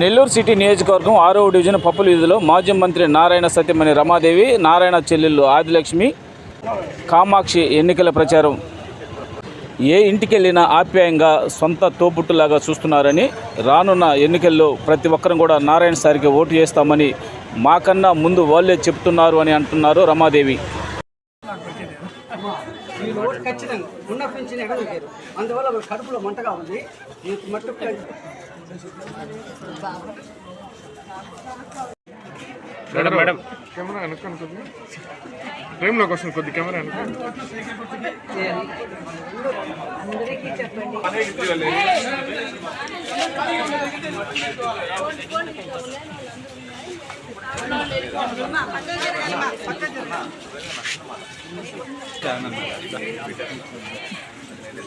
Nellore city నియోజకవర్గం ఆరో division పప్పుల వీధిలో మాజీ మంత్రి నారాయణ సత్యమణి రమాదేవి నారాయణ చెల్లెళ్ళు ఆదిలక్ష్మి కామాక్షి ఎన్నికల ప్రచారం. ఏ ఇంటికి వెళ్ళినా ఆప్యాయంగా సొంత తోబుట్టులాగా చూస్తున్నారని రానున్న ఎన్నికల్లో ప్రతి ఒక్కరం కూడా నారాయణ సారికి ఓటు చేస్తామని మాకన్నా ముందు వాళ్ళే చెప్తున్నారు అని అంటున్నారు రమాదేవి. ఓటు ఖచ్చితంగా ఉన్న పెన్షన్ అందువల్ల కడుపులో మంటగా ఉంది మట్టు మేడం మేడం. కెమెరా వెనక్కండి కొద్దిగా. ఫ్రేమ్లోకి వస్తుంది కొద్ది కెమెరా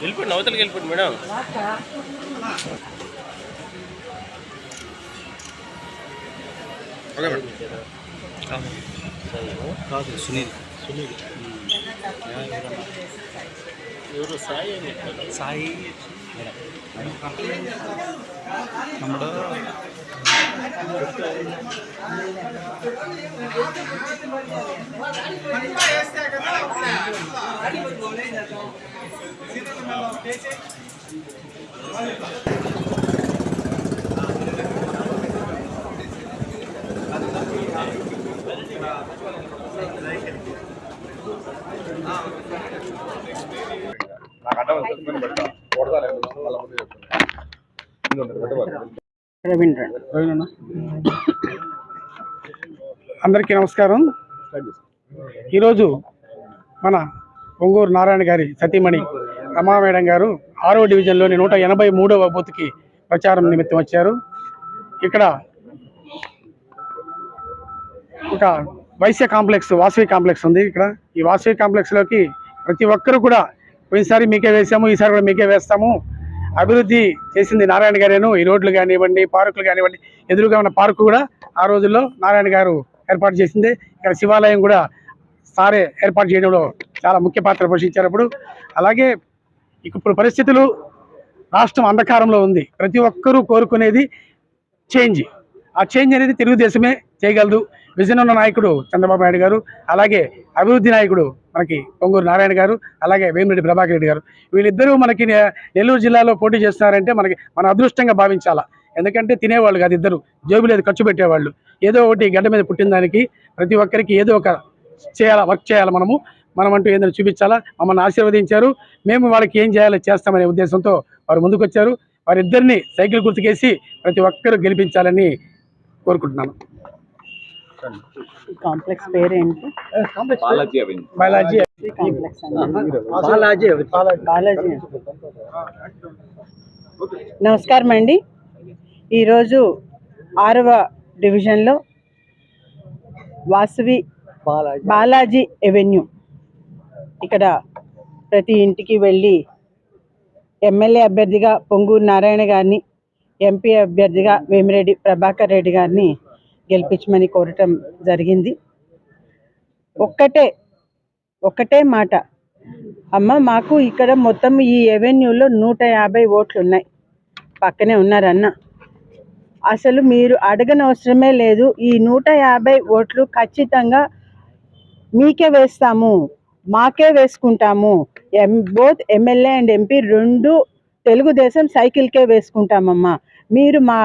వెళ్ళిపోండి అవతలకి వెళ్ళిపోండి మేడం ఓకే మేడం ఎవరు సాయి అని సాయి നമ്മുടെ నాకు అడ్డం వస్తుంది పెడతా కొడతా లేదు వాళ్ళ ముందు చెప్తాను పెట్టబోతుంది అందరికీ నమస్కారం. ఈరోజు మన ఒంగూరు నారాయణ గారి సతీమణి రమా మేడం గారు ఆరో డివిజన్లోని నూట ఎనభై మూడవ బూత్కి ప్రచారం నిమిత్తం వచ్చారు. ఇక్కడ ఒక వైశ్య కాంప్లెక్స్ వాసవి కాంప్లెక్స్ ఉంది ఇక్కడ. ఈ వాసవి కాంప్లెక్స్లోకి ప్రతి ఒక్కరు కూడా పోయినసారి మీకే వేసాము ఈసారి కూడా మీకే వేస్తాము. అభివృద్ధి చేసింది నారాయణ గారేను. ఈ రోడ్లు కానివ్వండి పార్కులు కానివ్వండి ఎదురుగా ఉన్న పార్కు కూడా ఆ రోజుల్లో నారాయణ గారు ఏర్పాటు చేసింది. ఇక్కడ శివాలయం కూడా సారే ఏర్పాటు చేయడంలో చాలా ముఖ్య పాత్ర పోషించారు అలాగే ఇప్పుడు పరిస్థితులు రాష్ట్రం అంధకారంలో ఉంది. ప్రతి ఒక్కరూ కోరుకునేది చేంజ్. ఆ చేంజ్ అనేది తెలుగుదేశమే చేయగలదు. విజన్ ఉన్న నాయకుడు చంద్రబాబు నాయుడు గారు అలాగే అభివృద్ధి నాయకుడు మనకి పొంగూరు నారాయణ గారు అలాగే వేమిరెడ్డి ప్రభాకర్ రెడ్డి గారు. వీళ్ళిద్దరూ మనకి నెల్లూరు జిల్లాలో పోటీ చేస్తున్నారంటే మనకి మన అదృష్టంగా భావించాలా. ఎందుకంటే తినేవాళ్ళు కాదు ఇద్దరు జేబు లేదు ఖర్చు పెట్టేవాళ్ళు. ఏదో ఒకటి గడ్డ మీద పుట్టిన దానికి ప్రతి ఒక్కరికి ఏదో ఒక చేయాలా వర్క్ చేయాలి మనము. మనం అంటూ ఏదైనా చూపించాలా మమ్మల్ని ఆశీర్వదించారు. మేము వాళ్ళకి ఏం చేయాలో చేస్తామనే ఉద్దేశంతో వారు ముందుకొచ్చారు. వారిద్దరిని సైకిల్ గుర్తుకేసి ప్రతి ఒక్కరూ గెలిపించాలని కోరుకుంటున్నాను. కాంప్లెక్స్ పేరేంటి బాలాజీ కాంప్లెక్స్ అండి. బాలాజీ బాలాజీ నమస్కారం అండి. ఈరోజు ఆరవ డివిజన్లో వాసవి బాలాజీ. బాలాజీ ఎవెన్యూ ఇక్కడ ప్రతి ఇంటికి వెళ్ళి ఎమ్మెల్యే అభ్యర్థిగా పొంగూరు నారాయణ గారిని ఎంపీ అభ్యర్థిగా వేమిరెడ్డి ప్రభాకర్ రెడ్డి గారిని గెలిపించమని కోరటం జరిగింది. ఒక్కటే ఒక్కటే మాట. అమ్మ మాకు ఇక్కడ మొత్తం ఈ ఎవెన్యూలో నూట యాభై ఓట్లు ఉన్నాయి పక్కనే ఉన్నారన్న. అసలు మీరు అడగనవసరమే లేదు. ఈ నూట యాభై ఓట్లు ఖచ్చితంగా మీకే వేస్తాము మాకే వేసుకుంటాము. ఎం బోత్ ఎమ్మెల్యే అండ్ ఎంపీ రెండు తెలుగుదేశం సైకిల్కే వేసుకుంటామమ్మా. మీరు మా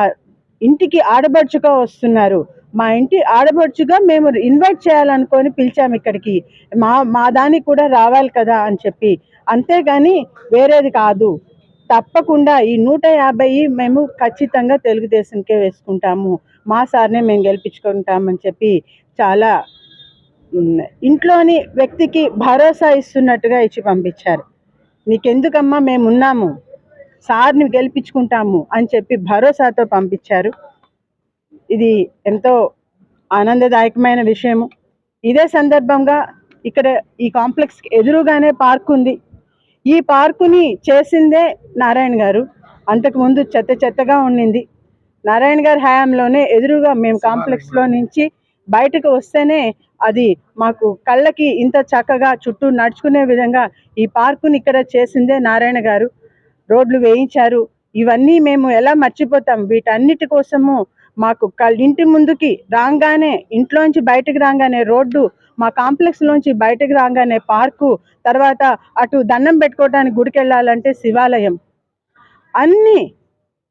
ఇంటికి ఆడబడుచుగా వస్తున్నారు. మా ఇంటి ఆడబడుచుగా మేము ఇన్వైట్ చేయాలనుకొని పిలిచాము ఇక్కడికి. మా మా దానికి కూడా రావాలి కదా అని చెప్పి. అంతేగాని వేరేది కాదు. తప్పకుండా ఈ నూట యాభై మేము ఖచ్చితంగా తెలుగుదేశంకే వేసుకుంటాము. మా సార్నే మేము గెలిపించుకుంటామని చెప్పి చాలా ఇంట్లోని వ్యక్తికి భరోసా ఇస్తున్నట్టుగా ఇచ్చి పంపించారు. నీకెందుకమ్మా మేమున్నాము? సార్ని గెలిపించుకుంటాము అని చెప్పి భరోసాతో పంపించారు. ఇది ఎంతో ఆనందదాయకమైన విషయము. ఇదే సందర్భంగా ఇక్కడ ఈ కాంప్లెక్స్ ఎదురుగానే పార్క్ ఉంది. ఈ పార్కుని చేసిందే నారాయణ గారు. అంతకుముందు చెత్త చెత్తగా ఉండింది నారాయణ గారి హయాంలోనే ఎదురుగా మేము కాంప్లెక్స్లో నుంచి బయటకు వస్తేనే అది మాకు కళ్ళకి ఇంత చక్కగా చుట్టూ నడుచుకునే విధంగా ఈ పార్కుని ఇక్కడ చేసిందే నారాయణ గారు. రోడ్లు వేయించారు. ఇవన్నీ మేము ఎలా మర్చిపోతాం? వీటన్నిటి కోసము మాకు ఇంటి ముందుకి రాగానే ఇంట్లోంచి బయటకు రాగానే రోడ్డు మా కాంప్లెక్స్లోంచి బయటకు రాగానే పార్కు తర్వాత అటు దండం పెట్టుకోవడానికి గుడికి వెళ్ళాలంటే శివాలయం. అన్నీ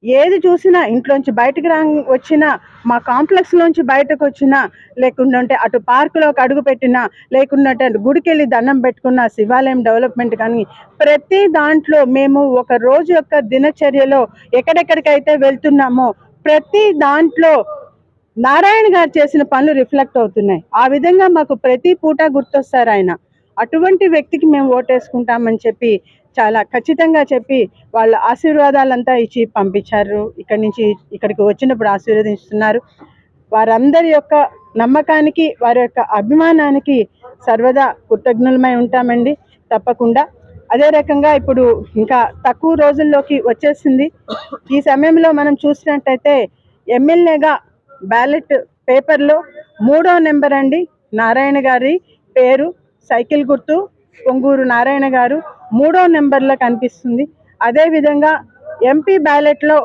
ఏది చూసినా ఇంట్లోంచి బయటకు రా వచ్చినా మా కాంప్లెక్స్లోంచి బయటకు వచ్చినా లేకుంటే అటు పార్కులోకి అడుగు పెట్టినా లేకుంటే గుడికి వెళ్ళి దండం పెట్టుకున్న శివాలయం డెవలప్మెంట్ కానీ ప్రతి దాంట్లో మేము ఒక రోజు యొక్క దినచర్యలో ఎక్కడెక్కడికైతే వెళ్తున్నామో ప్రతి దాంట్లో నారాయణ గారు చేసిన పనులు రిఫ్లెక్ట్ అవుతున్నాయి. ఆ విధంగా మాకు ప్రతి పూట గుర్తొస్తారు ఆయన. అటువంటి వ్యక్తికి మేము ఓటేసుకుంటామని చెప్పి చాలా ఖచ్చితంగా చెప్పి వాళ్ళ ఆశీర్వాదాలంతా ఇచ్చి పంపించారు. ఇక్కడి నుంచి ఇక్కడికి వచ్చినప్పుడు ఆశీర్వదిస్తున్నారు. వారందరి యొక్క నమ్మకానికి వారి యొక్క అభిమానానికి సర్వదా కృతజ్ఞులమై ఉంటామండి. తప్పకుండా. అదే రకంగా ఇప్పుడు ఇంకా తక్కువ రోజుల్లోకి వచ్చేసింది. ఈ సమయంలో మనం చూసినట్టయితే ఎమ్మెల్యేగా బ్యాలెట్ పేపర్లో మూడో నెంబర్ అండి నారాయణ గారి పేరు. సైకిల్ గుర్తు పొంగూరు నారాయణ గారు మూడో నెంబర్లో కనిపిస్తుంది. అదేవిధంగా ఎంపీ బ్యాలెట్లో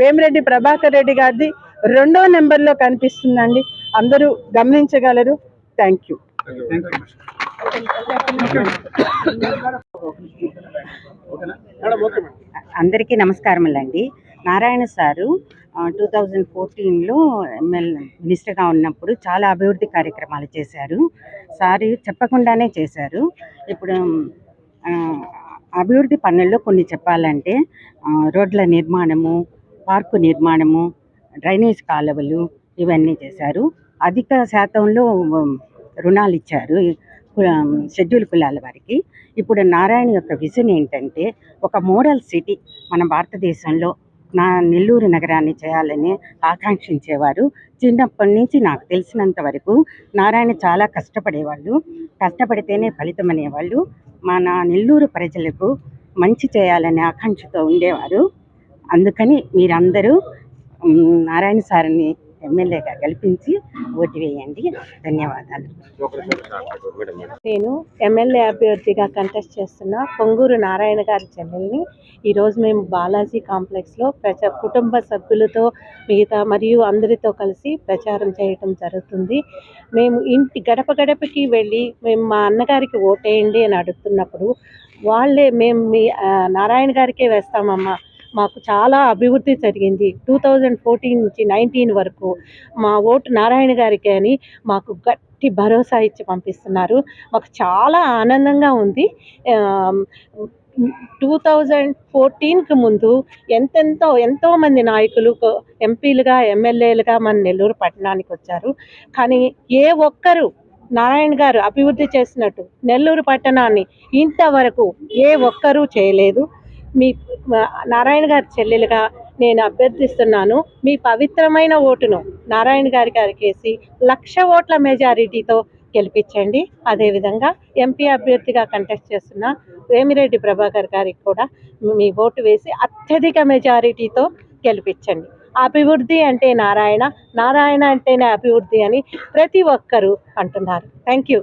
వేమిరెడ్డి ప్రభాకర్ రెడ్డి గారిది రెండో నెంబర్లో కనిపిస్తుందండి. అందరూ గమనించగలరు. థ్యాంక్ యూ అందరికీ నమస్కారములండి. నారాయణ సారు టూ థౌజండ్ ఫోర్టీన్లో ఎమ్మెల్ మినిస్టర్గా ఉన్నప్పుడు చాలా అభివృద్ధి కార్యక్రమాలు చేశారు. సారి చెప్పకుండానే చేశారు. ఇప్పుడు అభివృద్ధి పనుల్లో కొన్ని చెప్పాలంటే రోడ్ల నిర్మాణము పార్కు నిర్మాణము డ్రైనేజ్ కాలువలు ఇవన్నీ చేశారు. అధిక శాతంలో రుణాలు ఇచ్చారు షెడ్యూల్ కులాల వారికి. ఇప్పుడు నారాయణ యొక్క విజన్ ఏంటంటే ఒక మోడల్ సిటీ మన భారతదేశంలో నా నెల్లూరు నగరాన్ని చేయాలని ఆకాంక్షించేవారు. చిన్నప్పటి నుంచి నాకు తెలిసినంత వరకు నారాయణ చాలా కష్టపడేవాళ్ళు. కష్టపడితేనే ఫలితం అనేవాళ్ళు. మన నెల్లూరు ప్రజలకు మంచి చేయాలనే ఆకాంక్షతో ఉండేవారు. అందుకని మీరందరూ నారాయణ సార్ని ఎమ్మెల్యేగా కల్పించి ఓటు వేయండి. ధన్యవాదాలు. నేను ఎమ్మెల్యే అభ్యర్థిగా కంటెస్ట్ చేస్తున్న పొంగూరు నారాయణ గారి చెల్లెల్ని ఈరోజు మేము బాలాజీ కాంప్లెక్స్లో ప్రజ కుటుంబ సభ్యులతో మిగతా మరియు అందరితో కలిసి ప్రచారం చేయటం జరుగుతుంది. మేము ఇంటి గడప గడపకి వెళ్ళి మేము మా అన్నగారికి ఓటేయండి అని అడుగుతున్నప్పుడు వాళ్ళే మేము మీ నారాయణ గారికే వేస్తామమ్మా. మాకు చాలా అభివృద్ధి జరిగింది. టూ థౌజండ్ ఫోర్టీన్ నుంచి నైన్టీన్ వరకు మా ఓటు నారాయణ గారికి అని మాకు గట్టి భరోసా ఇచ్చి పంపిస్తున్నారు. మాకు చాలా ఆనందంగా ఉంది. టూ థౌజండ్ ఫోర్టీన్కి ముందు ఎంతెంతో ఎంతోమంది నాయకులు ఎంపీలుగా ఎమ్మెల్యేలుగా మన నెల్లూరు పట్టణానికి వచ్చారు. కానీ ఏ ఒక్కరు నారాయణ గారు అభివృద్ధి చేసినట్టు నెల్లూరు పట్టణాన్ని ఇంతవరకు ఏ ఒక్కరూ చేయలేదు. మీ నారాయణ గారి చెల్లెలుగా నేను అభ్యర్థిస్తున్నాను. మీ పవిత్రమైన ఓటును నారాయణ గారి గారికి వేసి లక్ష ఓట్ల మెజారిటీతో గెలిపించండి. అదేవిధంగా ఎంపీ అభ్యర్థిగా కంటెస్ట్ చేస్తున్న వేమిరెడ్డి ప్రభాకర్ గారికి కూడా మీ ఓటు వేసి అత్యధిక మెజారిటీతో గెలిపించండి. అభివృద్ధి అంటే నారాయణ నారాయణ అంటేనే అభివృద్ధి అని ప్రతి ఒక్కరూ అంటున్నారు. Thank you